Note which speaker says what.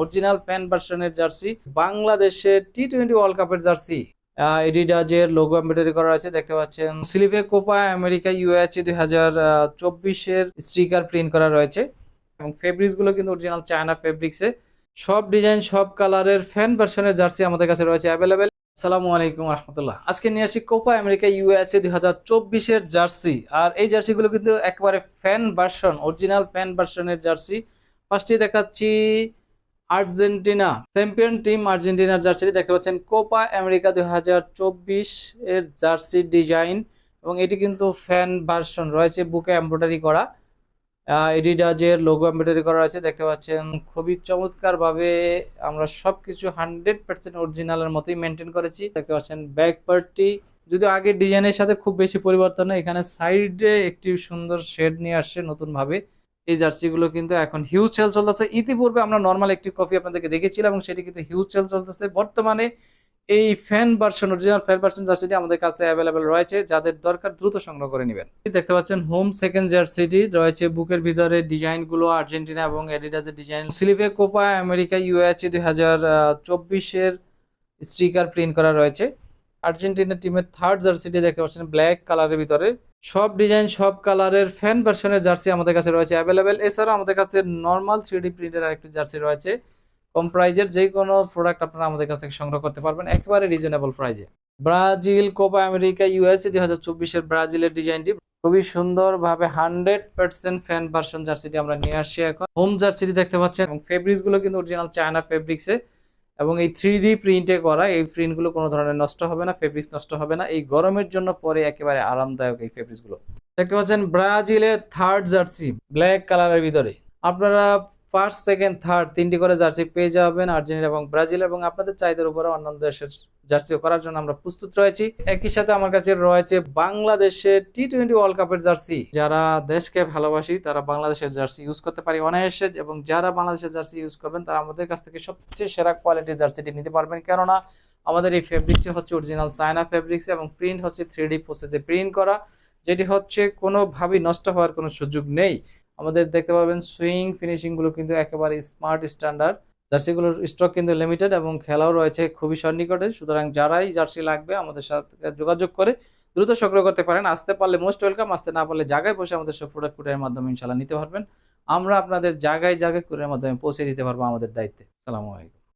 Speaker 1: Original fan ভার্সনের jersey, বাংলাদেশের T twenty world কাপের জার্সি। এডিডাজের লোগো এমব্রয়ডারি করা আছে দেখতে পাচ্ছেন। স্লিভে কোপা, আমেরিকা ইউএচএ দুই হাজার চব্বিশের স্টিকার প্রিন্ট করা রয়েছে। এবং ফেব্রিক্সগুলো কিন্তু অরিজিনাল চায়না ফেব্রিক্সে সব ডিজাইন সব কালারের ফ্যান ভার্সনের জার্সি আমাদের কাছে রয়েছে অ্যাভেলেবেল আসসালামু আলাইকুম রহমতুল্লাহ আজকে নিয়ে আসি কোপা, আমেরিকা ইউএসএ দুই হাজার চব্বিশের জার্সি। আর এই জার্সিগুলো কিন্তু একেবারে ফ্যান ভার্সন অরিজিনাল ফ্যান ভার্সনের জার্সি। ফার্স্টে দেখাচ্ছি আর্জেন্টিনা, চ্যাম্পিয়ন টিম আর্জেন্টিনার জার্সিটি দেখতে পাচ্ছেন কোপা আমেরিকা দুই হাজার চব্বিশ এর জার্সি ডিজাইন এবং এটি কিন্তু ফ্যান ভার্সন রয়েছে, বুকে এমব্রয়ডারি করা। এডিডাজের লোগো এমব্রয়ডারি করা আছে দেখতে পাচ্ছেন খুবই চমৎকার ভাবে আমরা সবকিছু হান্ড্রেড পার্সেন্ট অরিজিনালের মতোই মেনটেন করেছি। দেখতে পাচ্ছেন ব্যাক পার্টটি যদি আগের ডিজাইনের সাথে খুব বেশি পরিবর্তন নেই, এখানে সাইডে একটি সুন্দর শেড নিয়ে আসছে নতুন ভাবে এই জার্সিগুলো কিন্তু এখন হিউজ সেল চলতেছে। ইতিপূর্বে আমরা নর্মাল একটি কপি আপনাদেরকে দেখেছিলাম এবং সেটি কিন্তু হিউজ সেল চলতেছে। বর্তমানে এই fan version original fan version জার্সিটি আমাদের কাছে অ্যাভেলেবেল রয়েছে। যাদের দরকার দ্রুত সংগ্রহ করে নেবেন। দেখতে পাচ্ছেন হোম সেকেন্ড জার্সিটি রয়েছে বুকের ভিতরে ডিজাইনগুলো আর্জেন্টিনা এবং এডিডাসের ডিজাইন স্লিভে কোপা আমেরিকা ইউএচএ দুই হাজার চব্বিশের স্টিকার প্রিন্ট করা রয়েছে। আর্জেন্টিনা টিমের থার্ড জার্সিটি দেখতে পাচ্ছেন ব্ল্যাক কালারের ভিতরে। সব ডিজাইন, সব কালারের ফ্যান ভার্সনের জার্সি আমাদের কাছে রয়েছে অ্যাভেলেবেল এছাড়া আমাদের কাছে নর্মাল থ্রি ডি প্রিন্টের আরেকটি জার্সি রয়েছে। কম প্রাইজের যে কোনো প্রোডাক্ট আপনারা আমাদের কাছ থেকে সংগ্রহ করতে পারবেন, একেবারে রিজনেবল প্রাইজে ব্রাজিল, কোপা আমেরিকা ইউএসএ দুই হাজার চব্বিশের ব্রাজিলের ডিজাইনটি খুবই সুন্দর ভাবে হান্ড্রেড পার্সেন্ট ফ্যান ভার্সন জার্সিটি আমরা নিয়ে আসছি এখন। হোম জার্সিটি দেখতে পাচ্ছেন, এবং ফেব্রিক্সগুলো কিন্তু অরিজিনাল চায়না ফেব্রিক্সে এবং এই থ্রি ডি প্রিন্টে করা এই প্রিন্টগুলো কোনো ধরনের নষ্ট হবে না ফেব্রিক্স নষ্ট হবে না। এই গরমের জন্য পরে একেবারে আরামদায়ক এই ফেব্রিক্সগুলো দেখতে পাচ্ছেন ব্রাজিলের থার্ড জার্সি ব্ল্যাক কালারের ভিতরে। আপনারা ফার্স্ট সেকেন্ড থার্ড তিনটি করে জার্সি পেয়ে যাবেন আর্জেন্টিনা এবং ব্রাজিল এবং আপনাদের চাহিদার উপরে অন্যান্য দেশের জার্সি করার জন্য আমরা প্রস্তুত রয়েছি। একই সাথে আমার কাছে রয়েছে বাংলাদেশের টি টোয়েন্টি ওয়ার্ল্ড কাপের জার্সি। যারা দেশকে ভালোবাসি, তারা বাংলাদেশের জার্সি ইউজ করতে পারি অনায়াসে এবং যারা বাংলাদেশের জার্সি ইউজ করবেন, তারা আমাদের কাছ থেকে সবচেয়ে সেরা কোয়ালিটির জার্সিটি নিতে পারবেন। কেননা আমাদের এই ফেব্রিক্সটি হচ্ছে অরিজিনাল চায়না ফেব্রিক্স এবং প্রিন্ট হচ্ছে থ্রি ডি প্রসেসে প্রিন্ট করা, যেটি হচ্ছে কোনোভাবেই নষ্ট হওয়ার কোনো সুযোগ নেই। আমাদের দেখতে পাবেন সুইং ফিনিশিংগুলো কিন্তু একেবারে স্মার্ট স্ট্যান্ডার্ড জার্সিগুলোর স্টক কিন্তু লিমিটেড এবং খেলাও রয়েছে খুবই সন্নিকটে। সুতরাং যারাই জার্সি লাগবে আমাদের সাথে যোগাযোগ করে দ্রুত সংগ্রহ করতে পারেন। আসতে পারলে মোস্ট ওয়েলকাম আসতে না পারলে জায়গায় বসে আমাদের সব প্রোডাক্ট কুরিয়ারের মাধ্যমে ইনশাল্লাহ নিতে পারবেন। আমরা আপনাদের জায়গায় জায়গায় কুরিয়ারের মাধ্যমে পৌঁছে দিতে পারব আমাদের দায়িত্বে। সালামু আলাইকুম।